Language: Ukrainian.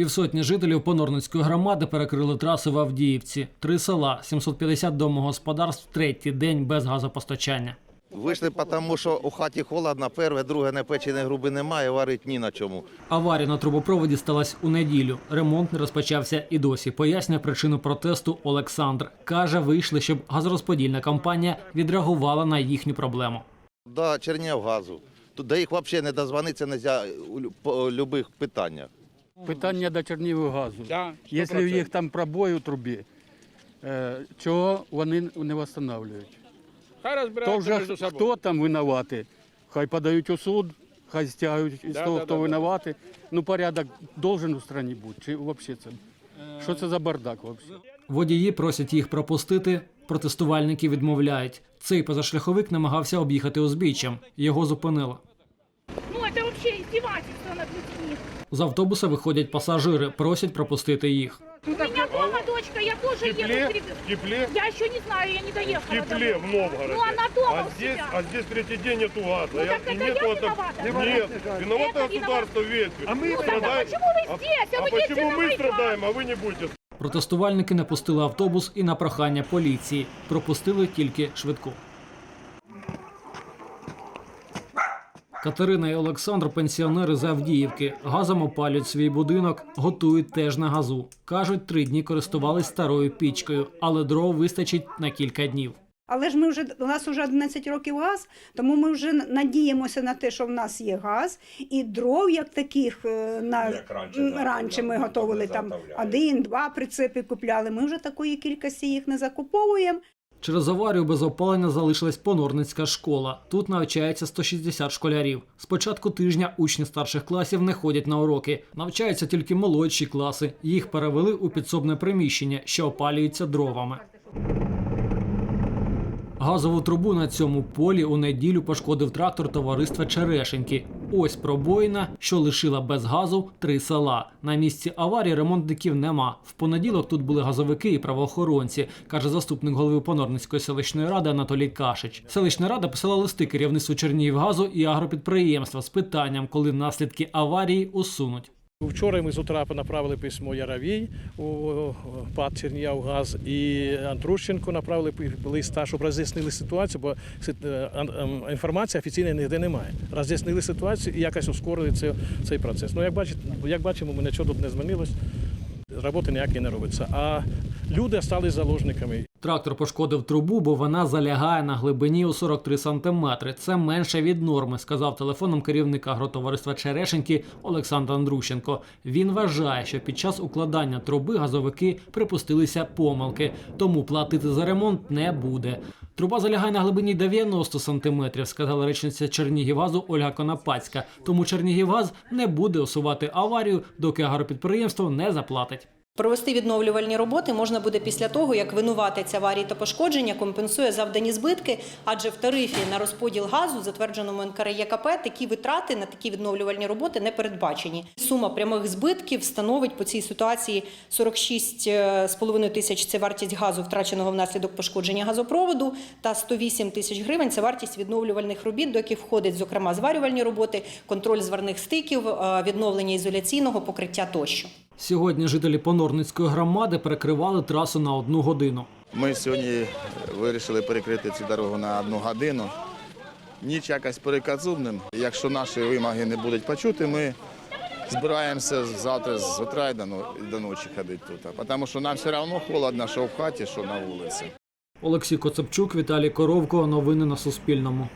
Півсотні жителів Понорницької громади перекрили трасу в Авдіївці. Три села, 750 домогосподарств, третій день без газопостачання. Вийшли, тому що у хаті холодно, перше, друге, не печі, не груби немає, варить ні на чому. Аварія на трубопроводі сталася у неділю. Ремонт не розпочався і досі. Пояснює причину протесту Олександр. Каже, вийшли, щоб газорозподільна компанія відреагувала на їхню проблему. До Чернівгазу. Тут до їх взагалі не дозвонитися не можна у будь-яких питаннях. Питання до Чернігів газу. Да, Якщо в їх там пробой у трубі, е, чого вони не встановлюють? Хай То вже між собою. хто там винуватий? Хай подають у суд, хай стягують із Да, того, да, хто да, винуватий. Ну, порядок должен у страні бути. Чи взагалі це? Що це за бардак взагалі? Водії просять їх пропустити. Протестувальники відмовляють. Цей позашляховик намагався об'їхати узбіччям. Його зупинили. З автобуса виходять пасажири, просять пропустити їх. У меня дома дочка, я тоже еду. тепле, с реб- в тепле, Я еще не знаю, я не в доехала. тепле домой. в Новгороде. Ну, она дома а у здесь, себя. а здесь третий день нету газа. Ну, так и это нету я это- виновата. Нет, виновато Это государство весь. А мы Ну, тогда почему вы здесь? А А вы едете почему на мы Майдан? страдаем, а вы не будете? Протестувальники не пустили автобус і на прохання поліції. Пропустили тільки швидку. Катерина і Олександр пенсіонери з Авдіївки. Газом опалюють свій будинок, готують теж на газу. Кажуть, три дні користувались старою пічкою, але дров вистачить на кілька днів. Але ж ми вже у нас вже 11 років газ, тому ми вже надіємося на те, що в нас є газ, і дров як таких е, на м, раніше ми готували там один-два прицепи купляли. Ми вже такої кількості їх не закуповуємо. Через аварію без опалення залишилась понорницька школа. Тут навчається 160 школярів. З початку тижня учні старших класів не ходять на уроки. Навчаються тільки молодші класи. Їх перевели у підсобне приміщення, що опалюється дровами. Газову трубу на цьому полі у неділю пошкодив трактор товариства Черешеньки. Ось пробоїна, що лишила без газу три села. На місці аварії ремонтників нема. В понеділок тут були газовики і правоохоронці, каже заступник голови Понорницької селищної ради Анатолій Кашич. Селищна рада писала листи керівництву Чернігівгазу і агропідприємства з питанням, коли наслідки аварії усунуть. Вчора ми з утра направили письмо Яровій у ПАД Черніявгаз і Антрущенко направили листа, щоб роз'яснили ситуацію, бо е, ем, інформації офіційної ніде немає. Роз'яснили ситуацію і якось ускорили цей, процес. Ну, як, бачите, як бачимо, ми нічого тут не змінилось, роботи ніякої не робиться. А люди стали заложниками. Трактор пошкодив трубу, бо вона залягає на глибині у 43 сантиметри. Це менше від норми, сказав телефоном керівник агротовариства Черешеньки Олександр Андрущенко. Він вважає, що під час укладання труби газовики припустилися помилки, тому платити за ремонт не буде. Труба залягає на глибині 90 сантиметрів, сказала речниця Чернігівгазу Ольга Конопацька. Тому Чернігівгаз не буде усувати аварію, доки агропідприємство не заплатить. Провести відновлювальні роботи можна буде після того, як винуватець аварії та пошкодження компенсує завдані збитки, адже в тарифі на розподіл газу, затвердженому НКРЄКП, такі витрати на такі відновлювальні роботи не передбачені. Сума прямих збитків становить по цій ситуації 46,5 тисяч – це вартість газу, втраченого внаслідок пошкодження газопроводу, та 108 тисяч гривень – це вартість відновлювальних робіт, до яких входить, зокрема, зварювальні роботи, контроль зварних стиків, е, відновлення ізоляційного покриття тощо. Сьогодні жителі Понорницької громади перекривали трасу на одну годину. Ми сьогодні вирішили перекрити цю дорогу на одну годину. Ніч якось переказубним. Якщо наші вимоги не будуть почути, ми збираємося завтра з утра до ночі ходити тут. Тому що нам все одно холодно, що в хаті, що на вулиці. Олексій Коцепчук, Віталій Коровко. Новини на Суспільному.